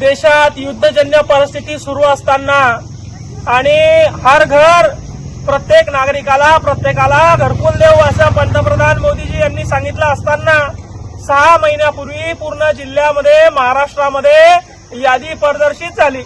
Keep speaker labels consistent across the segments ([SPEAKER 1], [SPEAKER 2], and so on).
[SPEAKER 1] देशात युद्धजन्य परिस्थिती सुरू असताना आणि हर घर प्रत्येक नागरिकाला प्रत्येकाला घरकुल देऊ असं पंतप्रधान मोदीजी यांनी सांगितलं असताना सहा महिन्यापूर्वी पूर्ण जिल्ह्यामध्ये महाराष्ट्रामध्ये यादी प्रदर्शित झाली.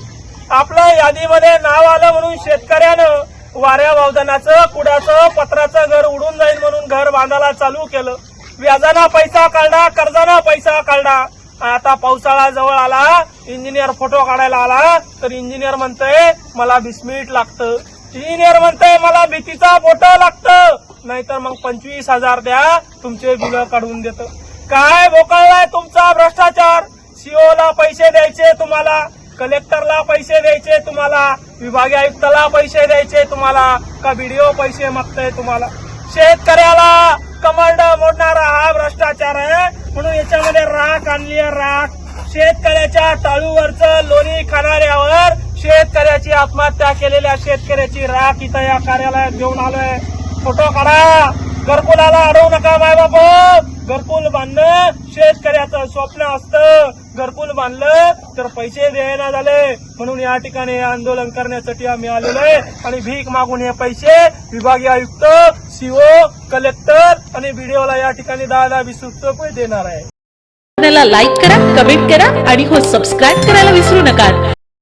[SPEAKER 1] आपलं यादीमध्ये नाव आलं म्हणून शेतकऱ्यानं वाऱ्या वावदानाचं कुड्याचं पत्राचं घर उडून जाईल म्हणून घर बांधायला चालू केलं. व्याजाना पैसा काढला कर्जाना पैसा काढला आता पावसाळा जवळ आला इंजिनियर फोटो काढायला आला तर इंजिनियर म्हणतंय मला बिस्मिट लागतं. इंजिनियर म्हणतंय मला भीतीचा फोटो लागतं. नाहीतर मग पंचवीस हजार द्या तुमचे बिल काढून देतं. काय भोकाळलाय तुमचा भ्रष्टाचार? सीओला पैसे द्यायचे तुम्हाला. कलेक्टरला पैसे द्यायचे तुम्हाला विभागीय आयुक्ताला पैसे द्यायचे तुम्हाला का व्हिडिओ पैसे मागताय तुम्हाला? शेतकऱ्याला कमांड मोडणारा हा भ्रष्टाचार आहे. म्हणून याच्यामध्ये राख आणली आहे राख. शेतकऱ्याच्या टाळूवरचं लोणी खाणाऱ्यावर शेतकऱ्याची आत्महत्या केलेल्या शेतकऱ्याची राख इथं या कार्यालयात घेऊन आलोय. फोटो काढा. घरकुलाला अडवू नका माय बाप घरकुल बांधणं शेतकऱ्याचं स्वप्न असतं. घरकुल बांधलं तर पैसे द्यायला झाले. म्हणून या ठिकाणी आंदोलन करण्यासाठी आम्ही आलेलो आहे. आणि भीक मागून हे पैसे विभागीय आयुक्त सीओ कलेक्टर आणि बीडीओला या ठिकाणी दहा दहा वीस रुपये देणार आहे.
[SPEAKER 2] लाईक करा कमेंट करा आणि हो सबस्क्राईब करायला विसरू नका.